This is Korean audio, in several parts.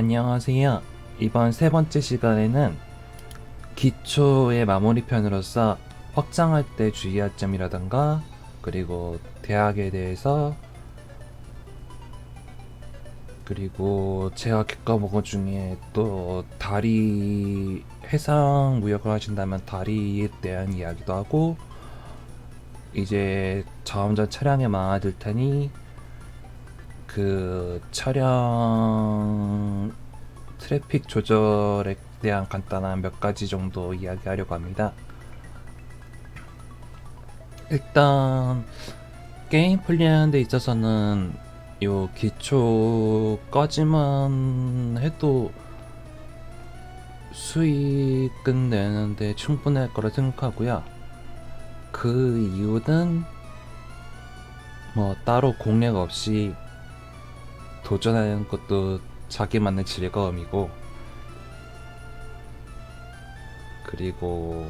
안녕하세요. 이번 세 번째 시간에는 기초의 마무리 편으로서 확장할 때 주의할 점이라던가 그리고 대학에 대해서 그리고 제가 겪어본 것 중에 또 다리 해상 무역을 하신다면 다리에 대한 이야기도 하고 이제 점점 차량이 많아질 테니 그 차량 트래픽 조절에 대한 간단한 몇 가지 정도 이야기하려고 합니다. 일단 게임 플레이하는 데 있어서는 요 기초 꺼지만 해도 수익은 내는데 충분할 거라 생각하고요. 그 이유는 뭐 따로 공략 없이 도전하는 것도 자기만의 즐거움이고 그리고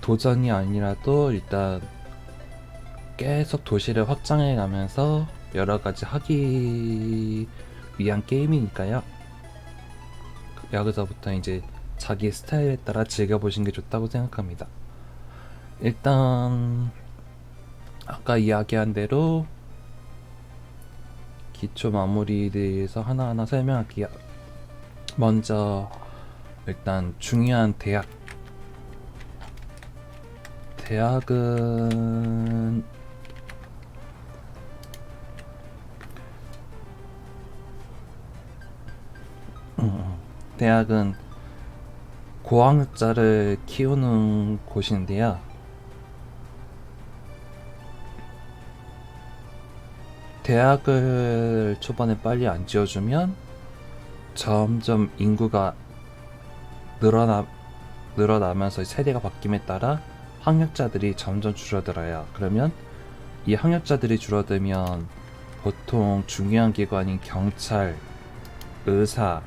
도전이 아니라도 일단 계속 도시를 확장해 가면서 여러 가지 하기 위한 게임이니까요. 여기서부터 이제 자기 스타일에 따라 즐겨보시는 게 좋다고 생각합니다. 일단 아까 이야기한 대로 기초 마무리에 대해서 하나하나 설명할게요. 먼저 일단 중요한 대학 대학은 음, 대학은 고학력자를 키우는 곳인데요. 대학을 초반에 빨리 안 지어주면 점점 인구가 늘어나 늘어나면서 세대가 바뀜에 따라 학력자들이 점점 줄어들어요. 그러면 이 학력자들이 줄어들면 보통 중요한 기관인 경찰, 의사,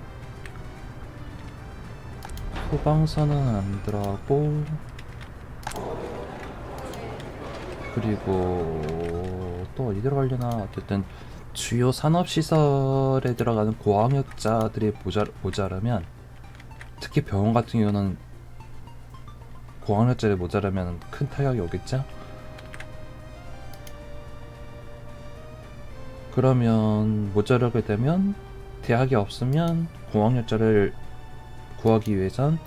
소방서는 안 들어가고 그리고 또 어디 들어가려나 어쨌든 주요 산업시설에 들어가는 고학력자들이 모자, 모자라면 특히 병원 같은 경우는 고학력자를 모자라면 큰 타격이 오겠죠? 그러면 모자라게 되면 대학이 없으면 고학력자를 구하기 위해선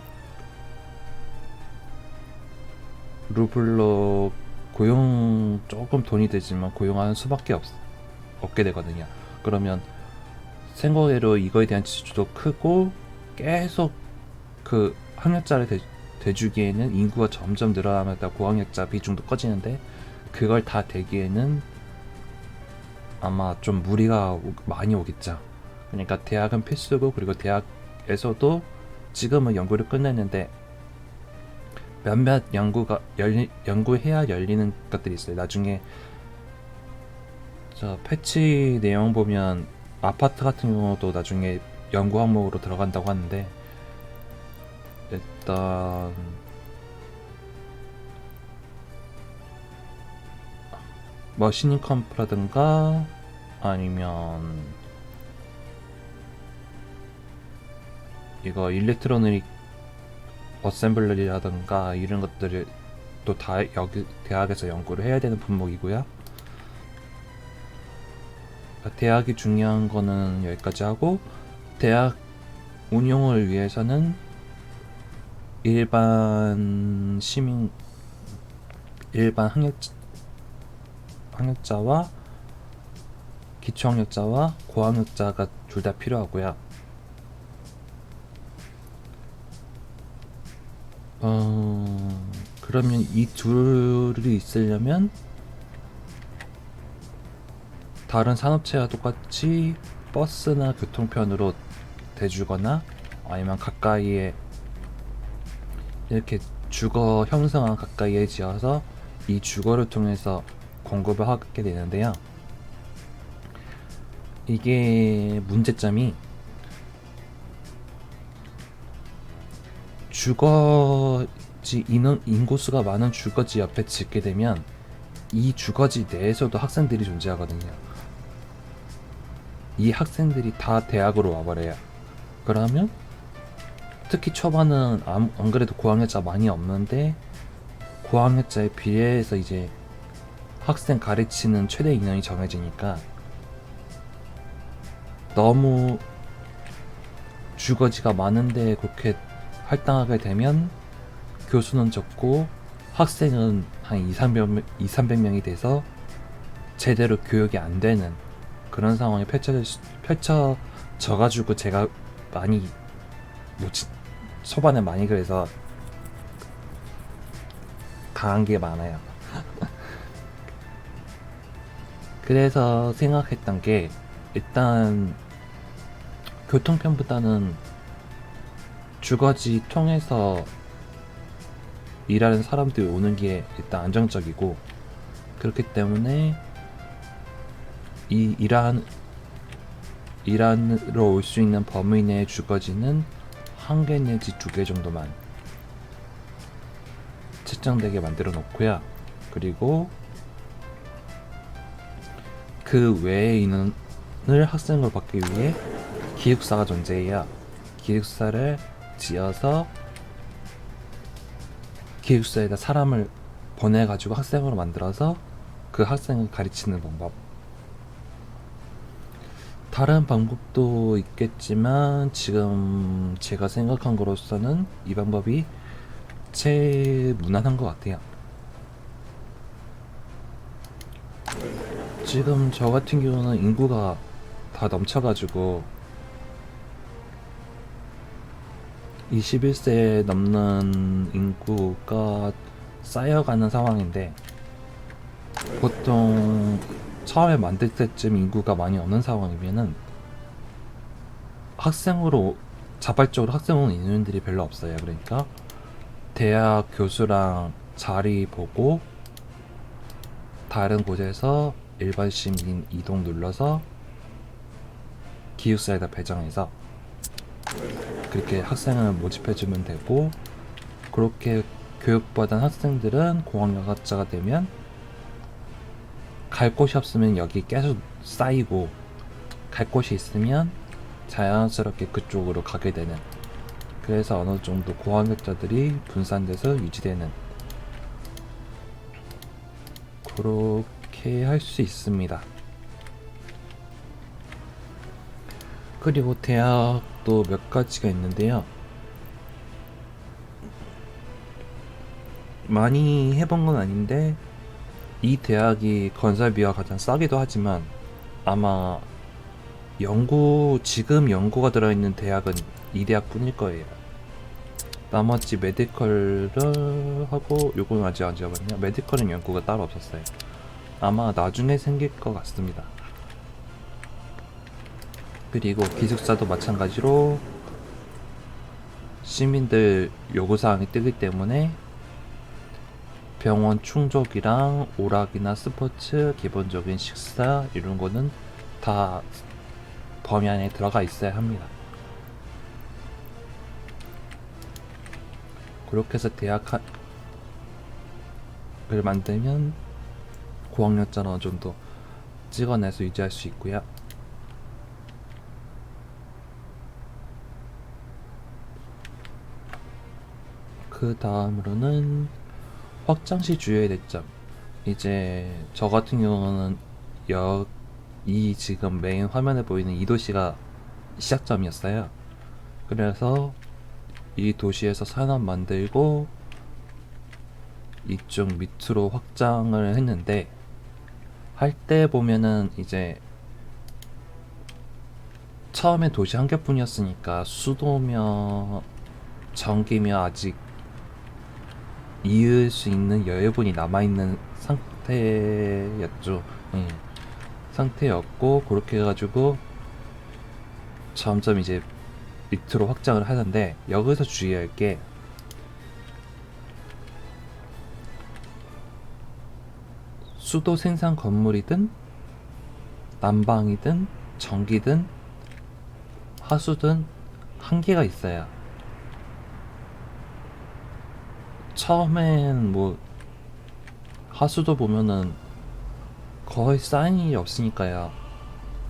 루블로 고용 조금 돈이 되지만 고용하는 수밖에 없, 없게 되거든요. 그러면 생각외로 이거에 대한 지출도 크고 계속 그 학력자를 대, 대주기에는 인구가 점점 늘어나면서 고학력자 비중도 커지는데 그걸 다 대기에는 아마 좀 무리가 오- 많이 오겠죠. 그러니까 대학은 필수고 그리고 대학에서도 지금은 연구를 끝냈는데 몇몇 연구가 열리, 연구해야 열리는 것들이 있어요. 나중에 저 패치 내용 보면 아파트 같은 경우도 나중에 연구 항목으로 들어간다고 하는데 일단 머신닝 컴프라든가 아니면 이거 일렉트로닉 어셈블리라든가 이런 것들을 또 다 여기 대학에서 연구를 해야 되는 분목이고요. 대학이 중요한 거는 여기까지 하고 대학 운용을 위해서는 일반 시민 일반 학력 학력자와 기초학력자와 고학력자가 둘 다 필요하고요. 어, 그러면 이 둘이 있으려면 다른 산업체와 똑같이 버스나 교통편으로 대주거나 아니면 가까이에 이렇게 주거 형성한 가까이에 지어서 이 주거를 통해서 공급을 하게 되는데요. 이게 문제점이 주거지 인원 인구수가 많은 주거지 옆에 짓게 되면 이 주거지 내에서도 학생들이 존재하거든요. 이 학생들이 다 대학으로 와버려요. 그러면 특히 초반은 안, 안 그래도 고학년자 많이 없는데 고학년자에 비례해서 이제 학생 가르치는 최대 인원이 정해지니까 너무 주거지가 많은데 그렇게 할당하게 되면 교수는 적고 학생은 한 2, 300, 2, 300명이 돼서 제대로 교육이 안 되는 그런 상황이 펼쳐져, 펼쳐져가지고 제가 많이 뭐 지- 초반에 많이 그래서 당한 게 많아요. 그래서 생각했던 게 일단 교통편보다는 주거지 통해서 일하는 사람들이 오는 게 일단 안정적이고 그렇기 때문에 이 일한 일하러 올수 있는 범위 내의 주거지는 한 개 내지 두 개 정도만 책정되게 만들어 놓고요. 그리고 그 외의 인원을 학생으로 받기 위해 기숙사가 존재해요. 기숙사를 지어서 기숙사에다 사람을 보내가지고 학생으로 만들어서 그 학생을 가르치는 방법. 다른 방법도 있겠지만 지금 제가 생각한 거로서는 이 방법이 제일 무난한 것 같아요. 지금 저 같은 경우는 인구가 다 넘쳐가지고 21세 넘는 인구가 쌓여가는 상황인데 보통 처음에 만들 때쯤 인구가 많이 없는 상황이면은 학생으로 자발적으로 학생 오는 인원들이 별로 없어요. 그러니까 대학 교수랑 자리 보고 다른 곳에서 일반 시민 이동 눌러서 기숙사에다 배정해서 그렇게 학생을 모집해주면 되고 그렇게 교육받은 학생들은 공학여가자가 되면 갈 곳이 없으면 여기 계속 쌓이고 갈 곳이 있으면 자연스럽게 그쪽으로 가게 되는 그래서 어느 정도 고학력자들이 분산돼서 유지되는 그렇게 할 수 있습니다. 그리고 대학 도 몇 가지가 있는데요. 많이 해본 건 아닌데 이 대학이 건설비가 가장 싸기도 하지만 아마 연구 지금 연구가 들어있는 대학은 이 대학뿐일 거예요. 나머지 메디컬을 하고 요건 아직 안 지어봤네요. 메디컬은 연구가 따로 없었어요. 아마 나중에 생길 것 같습니다. 그리고 기숙사도 마찬가지로 시민들 요구사항이 뜨기 때문에 병원 충족이랑 오락이나 스포츠, 기본적인 식사 이런 거는 다 범위 안에 들어가 있어야 합니다. 그렇게 해서 대학을 만들면 고학력자는 어느 정도 찍어내서 유지할 수 있고요. 그 다음으로는 확장시 주요의 대점. 이제 저 같은 경우는 여, 이 지금 메인 화면에 보이는 이 도시가 시작점이었어요. 그래서 이 도시에서 산업 만들고 이쪽 밑으로 확장을 했는데 할 때 보면은 이제 처음에 도시 한 개뿐이었으니까 수도며 전기며 아직 이을 수 있는 여유분이 남아있는 상태였죠. 예. 상태였고 그렇게 해가지고 점점 이제 밑으로 확장을 하는데 여기서 주의할 게 수도 생산 건물이든 난방이든 전기든 하수든 한계가 있어요. 처음엔 뭐 하수도 보면은 거의 쌓인 일이 없으니까요.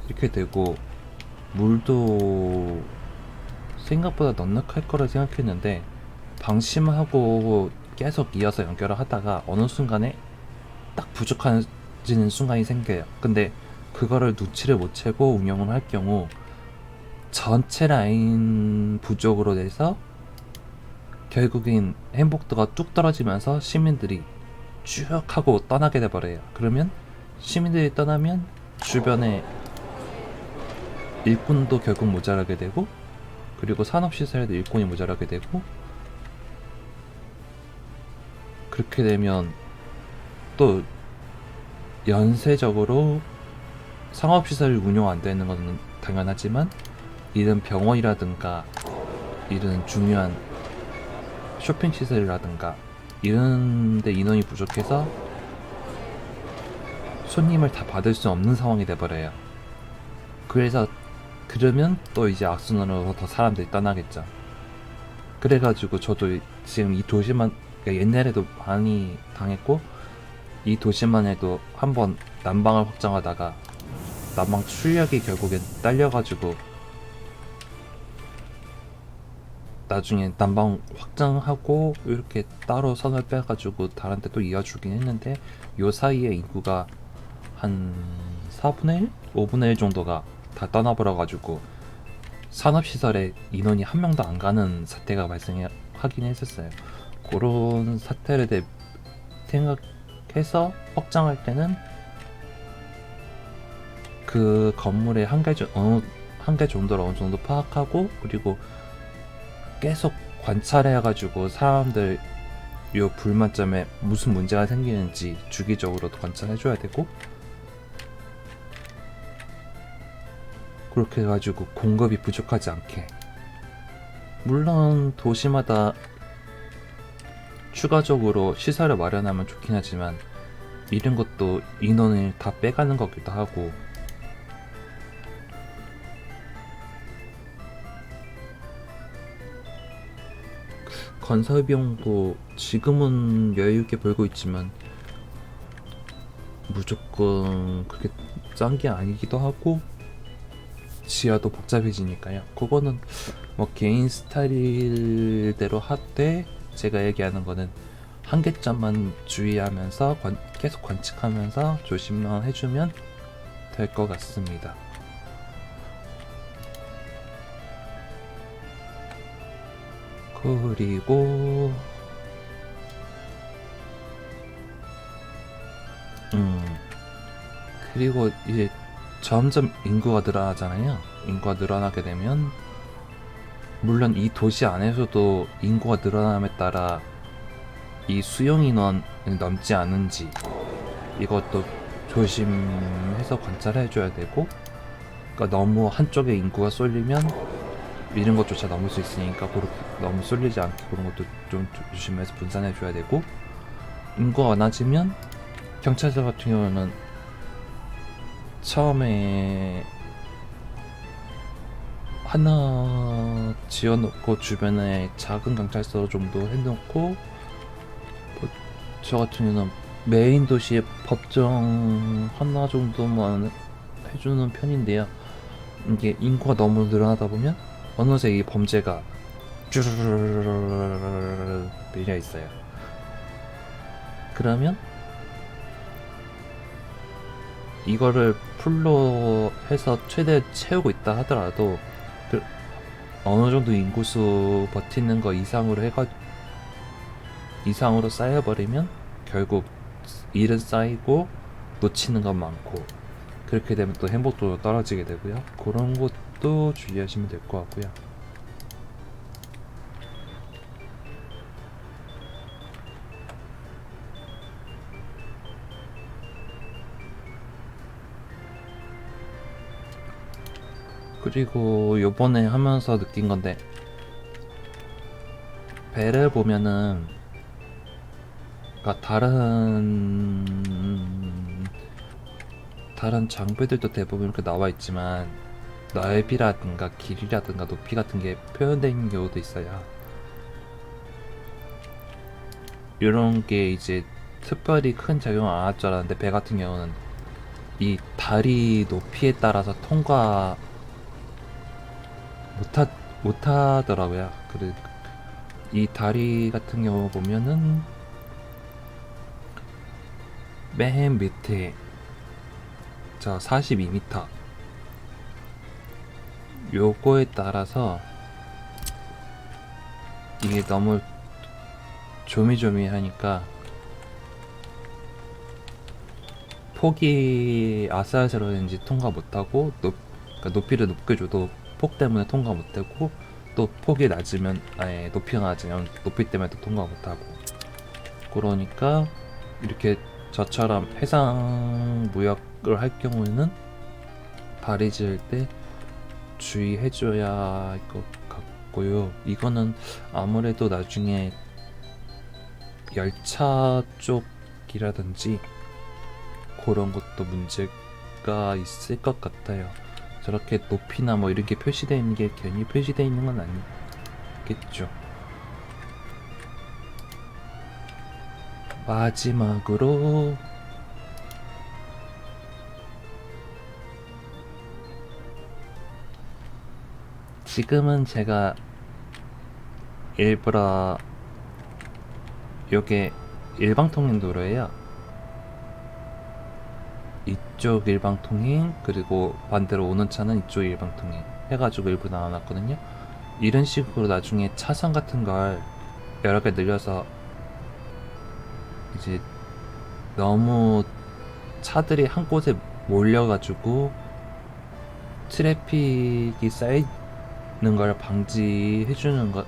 이렇게 되고 물도 생각보다 넉넉할 거라 생각했는데 방심하고 계속 이어서 연결을 하다가 어느 순간에 딱 부족해지는 순간이 생겨요. 근데 그거를 눈치를 못 채고 운영을 할 경우 전체 라인 부족으로 돼서 결국엔 행복도가 뚝 떨어지면서 시민들이 쭉 하고 떠나게 돼버려요. 그러면 시민들이 떠나면 주변에 일꾼도 결국 모자라게 되고 그리고 산업시설에도 일꾼이 모자라게 되고 그렇게 되면 또 연쇄적으로 상업시설이 운영 안 되는 것은 당연하지만 이런 병원이라든가 이런 중요한 쇼핑 시설이라든가 이런 데 인원이 부족해서 손님을 다 받을 수 없는 상황이 돼버려요. 그래서 그러면 또 이제 악순환으로 더 사람들이 떠나겠죠. 그래가지고 저도 지금 이 도시만 그러니까 옛날에도 많이 당했고 이 도시만 해도 한번 난방을 확장하다가 난방 출력이 결국엔 딸려가지고 나중에 난방 확장하고 이렇게 따로 선을 빼가지고 다른 데 또 이어주긴 했는데 요 사이에 인구가 한 4분의 1? 5분의 1 정도가 다 떠나버려가지고 산업시설에 인원이 한 명도 안 가는 사태가 발생하긴 했었어요. 그런 사태를 대, 생각해서 확장할 때는 그 건물의 한계 정- 어느 한계 정도를 어느 정도 파악하고 그리고 계속 관찰해가지고 사람들 요 불만점에 무슨 문제가 생기는지 주기적으로도 관찰해줘야 되고 그렇게 해가지고 공급이 부족하지 않게. 물론 도시마다 추가적으로 시설을 마련하면 좋긴 하지만 이런 것도 인원을 다 빼가는 거기도 하고 건설 비용도 지금은 여유 있게 벌고 있지만 무조건 그렇게 싼 게 아니기도 하고 지하도 복잡해지니까요. 그거는 뭐 개인 스타일대로 하되 제가 얘기하는 거는 한계점만 주의하면서 관- 계속 관측하면서 조심만 해주면 될 것 같습니다. 그리고 음 그리고 이제 점점 인구가 늘어나잖아요. 인구가 늘어나게 되면 물론 이 도시 안에서도 인구가 늘어남에 따라 이 수용 인원이 넘지 않은지 이것도 조심해서 관찰해 줘야 되고 그러니까 너무 한쪽에 인구가 쏠리면 이런 것조차 넘을 수 있으니까 너무 쏠리지 않게 그런 것도 좀 조심해서 분산해 줘야 되고 인구가 많아지면 경찰서 같은 경우는 처음에 하나 지어놓고 주변에 작은 경찰서 정도 해놓고 뭐 저 같은 경우는 메인 도시에 법정 하나 정도만 해주는 편인데요. 이게 인구가 너무 늘어나다 보면 어느새 이 범죄가 쭈르르르르르르르 밀려 있어요. 그러면 이거를 풀로 해서 최대 채우고 있다 하더라도 그 어느 정도 인구수 버티는 거 이상으로 해가 이상으로 쌓여버리면 결국 일은 쌓이고 놓치는 건 많고 그렇게 되면 또 행복도도 떨어지게 되고요. 그런 것도 주의하시면 될 것 같고요. 그리고 요번에 하면서 느낀 건데 배를 보면은 그러니까 다른 다른 장비들도 대부분 이렇게 나와 있지만 넓이라든가 길이라든가 높이 같은 게 표현되어 있는 경우도 있어요. 이런 게 이제 특별히 큰 작용을 안 할 줄 알았는데 배 같은 경우는 이 다리 높이에 따라서 통과 못하 못하더라고요. 그래 이 다리 같은 경우 보면은 맨 밑에 자 42m 요거에 따라서 이게 너무 조미조미하니까 폭이 아슬아슬한지 통과 못하고 높, 그러니까 높이를 높게 줘도 폭 때문에 통과 못하고 또 폭이 낮으면 아예 높이가 낮으면 높이 때문에 또 통과 못하고. 그러니까 이렇게 저처럼 해상 무역 을 할 경우에는 다리 지을 때 주의해줘야 할 것 같고요. 이거는 아무래도 나중에 열차 쪽이라든지 그런 것도 문제가 있을 것 같아요. 저렇게 높이나 뭐 이렇게 표시되어 있는 게 괜히 표시되어 있는 건 아니겠죠. 마지막으로 지금은 제가 일부러 요게 일방통행 도로예요. 이쪽 일방통행 그리고 반대로 오는 차는 이쪽 일방통행 해가지고 일부 나눠놨거든요. 이런 식으로 나중에 차선 같은 걸 여러 개 늘려서 이제 너무 차들이 한 곳에 몰려가지고 트래픽이 쌓이 는 걸 방지해 주는 것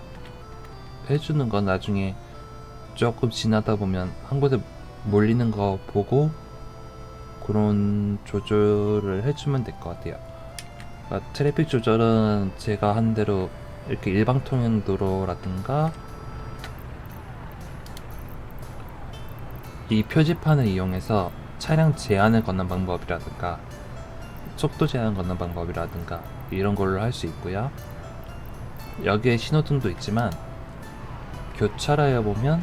해주는 건 나중에 조금 지나다 보면 한 곳에 몰리는 거 보고 그런 조절을 해주면 될 것 같아요. 그러니까 트래픽 조절은 제가 한 대로 이렇게 일방통행 도로라든가 이 표지판을 이용해서 차량 제한을 걷는 방법이라든가 속도 제한 걷는 방법이라든가 이런 걸로 할 수 있고요. 여기에 신호등도 있지만 교차로에 보면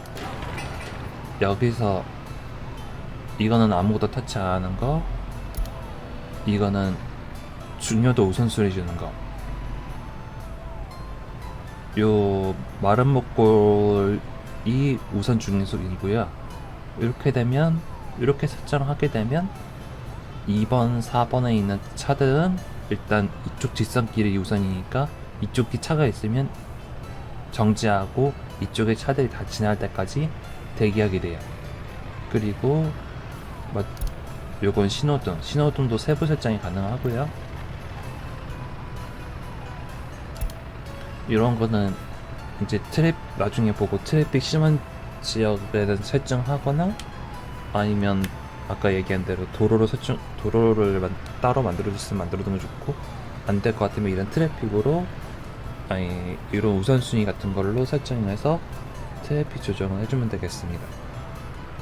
여기서 이거는 아무것도 터치 안 하는 거 이거는 중요도 우선순위 주는 거. 요 마른 목골이 우선 중순위고요. 이렇게 되면 이렇게 설정을 하게 되면 2번, 4번에 있는 차들은 일단 이쪽 뒷선길이 우선이니까 이쪽이 차가 있으면 정지하고 이쪽에 차들이 다 지날 때까지 대기하게 돼요. 그리고 뭐 요건 신호등, 신호등도 세부 설정이 가능하고요. 이런 거는 이제 트랩 나중에 보고 트래픽 심한 지역에 대한 설정하거나 아니면 아까 얘기한 대로 도로로 설정 도로를 만- 따로 만들어 줬으면 만들어 두면 좋고 안 될 것 같으면 이런 트래픽으로 아니 이런 우선순위 같은 걸로 설정해서 트래픽 조정을 해주면 되겠습니다.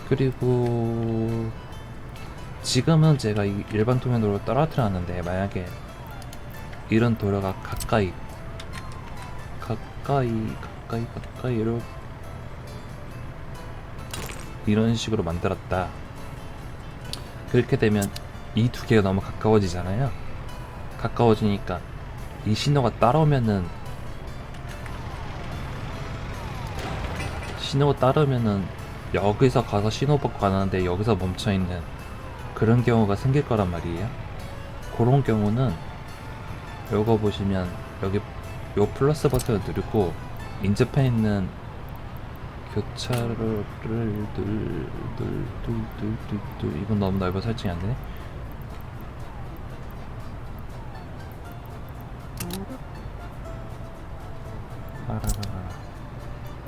그리고 지금은 제가 이 일반 도로 떨어뜨렸는데 만약에 이런 도로가 가까이 가까이 가까이 가까이 이렇게 이런 식으로 만들었다. 그렇게 되면 이 두 개가 너무 가까워지잖아요. 가까워지니까 이 신호가 따라오면은 신호가 따르면은 여기서 가서 신호 받고 가는데 여기서 멈춰 있는 그런 경우가 생길 거란 말이에요. 그런 경우는 요거 보시면 여기 요 플러스 버튼을 누르고 인접해 있는 교차로를 둘둘둘둘둘둘 이건 너무 넓어 설정이 안 되네.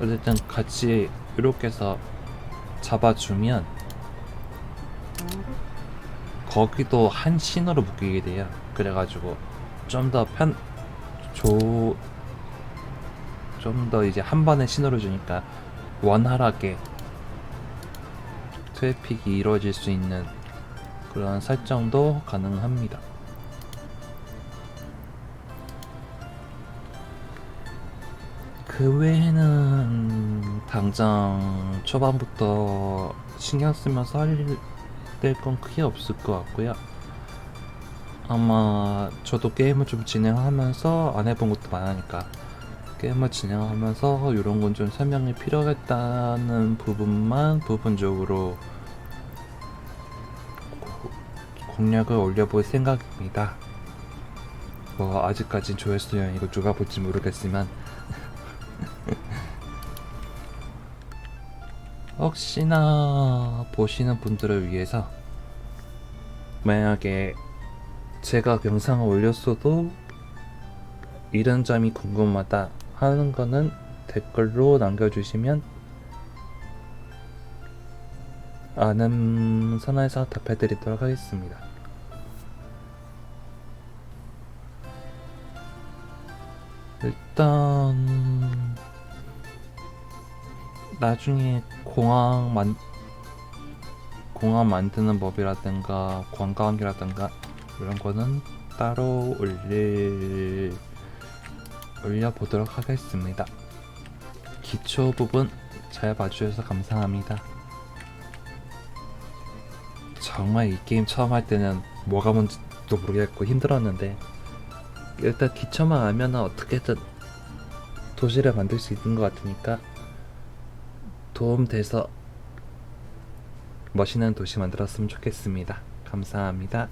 어쨌든 같이 이렇게 해서 잡아주면 거기도 한 신호로 묶이게 돼요. 그래가지고 좀 더 편, 조, 좀 더 이제 한 번에 신호를 주니까 원활하게 트래픽이 이루어질 수 있는 그런 설정도 가능합니다. 그 외에는 당장 초반부터 신경 쓰면서 할 될 건 크게 없을 것 같고요. 아마 저도 게임을 좀 진행하면서 안 해본 것도 많으니까 게임을 진행하면서 이런 건 좀 설명이 필요했다는 부분만 부분적으로 고- 공략을 올려볼 생각입니다. 뭐 아직까진 조회수량 이거 누가 볼지 모르겠지만 혹시나 보시는 분들을 위해서 만약에 제가 영상을 올렸어도 이런 점이 궁금하다 하는 거는 댓글로 남겨주시면 아는 선에서 답해드리도록 하겠습니다. 일단 나중에 공항 만 공항 만드는 법이라든가 관광이라든가 이런 거는 따로 올릴 올려보도록 하겠습니다. 기초 부분 잘 봐주셔서 감사합니다. 정말 이 게임 처음 할 때는 뭐가 뭔지도 모르겠고 힘들었는데 일단 기초만 알면 어떻게든 도시를 만들 수 있는 것 같으니까 도움돼서 멋있는 도시 만들었으면 좋겠습니다. 감사합니다.